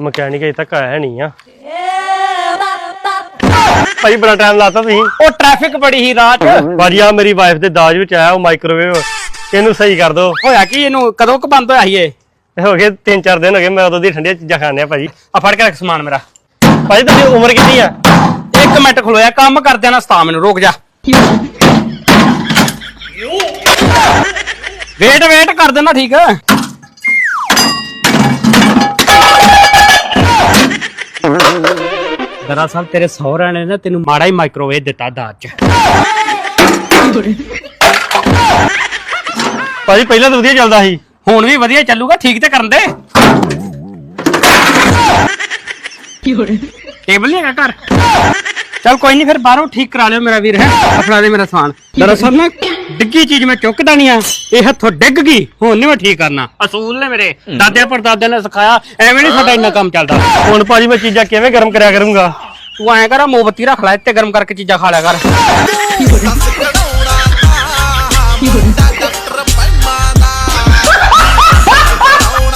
Mechanic ਅਜੇ ਤੱਕ ਆਇਆ ਨਹੀਂ ਆ। ਭਾਈ ਬੜਾ ਟਾਈਮ ਲਾਤਾ ਤੁਸੀਂ। ਉਹ ਟ੍ਰੈਫਿਕ ਬੜੀ ਹੀ 'ਚ ਭਾਜੀ ਆ ਮੇਰੀ ਵਾਈਫ ਦੇ ਦਾਜ ਵਿੱਚ ਆਇਆ ਉਹ ਮਾਈਕ੍ਰੋਵੇਵ ਇਹਨੂੰ ਸਹੀ ਕਰ ਦਿਓ। ਹੋਇਆ ਕੀ ਇਹਨੂੰ? ਕਦੋਂ ਕੁ ਬੰਦ ਹੋਇਆ ਸੀ ਇਹ? ਇਹ ਹੋ ਗਏ 3-4 ਦਿਨ ਹੋ ਗਏ ਮੈਂ ਉਦੋਂ ਦੀ ਠੰਡੀਆਂ ਚੀਜ਼ਾਂ ਖਾਣਿਆ ਭਾਜੀ। ਆ ਫੜ ਕੇ ਰੱਖ ਸਮਾਨ ਮੇਰਾ। ਭਾਜੀ ਤੁਹਾਡੀ ਉਮਰ ਕਿੰਨੀ ਆ? ਇੱਕ ਮਿੰਟ ਖਲੋਇਆ ਕੰਮ ਕਰਦਿਆਂ ਨਾ ਸਤਾ ਮੈਨੂੰ ਰੁਕ ਜਾ। ਵੇਟ ਵੇਟ ਕਰ ਦੇਣਾ ਠੀਕ। ਦਰਅਸਲ ਤੇਰੇ ਸਹੁਰਿਆਂ ਨੇ ਨਾ ਤੈਨੂੰ ਮਾੜਾ ਹੀ ਮਾਈਕ੍ਰੋਵੇਵ ਦਿੱਤਾ ਦਾਜ ਚ। ਭਾਜੀ ਪਹਿਲਾਂ ਤਾਂ ਵਧੀਆ ਚੱਲਦਾ ਸੀ। ਹੁਣ ਵੀ ਵਧੀਆ ਚੱਲੂਗਾ ਠੀਕ ਤੇ ਕਰਨ ਦੇ। ਟੇਬਲ ਨਹੀਂ ਹੈਗਾ ਘਰ? ਚੱਲ ਕੋਈ ਨਹੀਂ ਫਿਰ ਬਾਹਰੋਂ ਠੀਕ ਕਰਾ ਲਿਓ ਮੇਰਾ ਵੀਰ ਹੈ? ਅਫੜਾ ਦੇ ਮੇਰਾ ਸਮਾਨ। ਦਰਅਸਲ ਨਾ ਡਿੱਗੀ ਚੀਜ਼ ਮੈਂ ਚੁੱਕਦਾ ਨਹੀਂ ਆ ਇਹ ਹੱਥੋਂ ਡਿੱਗ ਗਈ ਹੁਣ ਨਹੀਂ ਮੈਂ ਠੀਕ ਕਰਨਾ। ਅਸੂਲ ਨੇ ਮੇਰੇ। ਦਾਦੇ ਪੜਦਾਦੇ ਨੇ ਸਿਖਾਇਆ ਐਵੇਂ ਨਹੀਂ ਸਾਡਾ ਇੰਨਾ ਕੰਮ ਚੱਲਦਾ। ਹੁਣ ਭਾਜੀ ਮੈਂ ਚੀਜ਼ਾਂ ਕਿਵੇਂ ਗਰਮ ਕਰਿਆ ਕਰੂੰਗਾ? ਤੂੰ ਐਂ ਕਰ ਮੋਮਬੱਤੀ ਰੱਖ ਲੈ ਇੱਥੇ ਗਰਮ ਕਰਕੇ ਚੀਜ਼ਾਂ ਖਾ ਲਿਆ ਕਰ।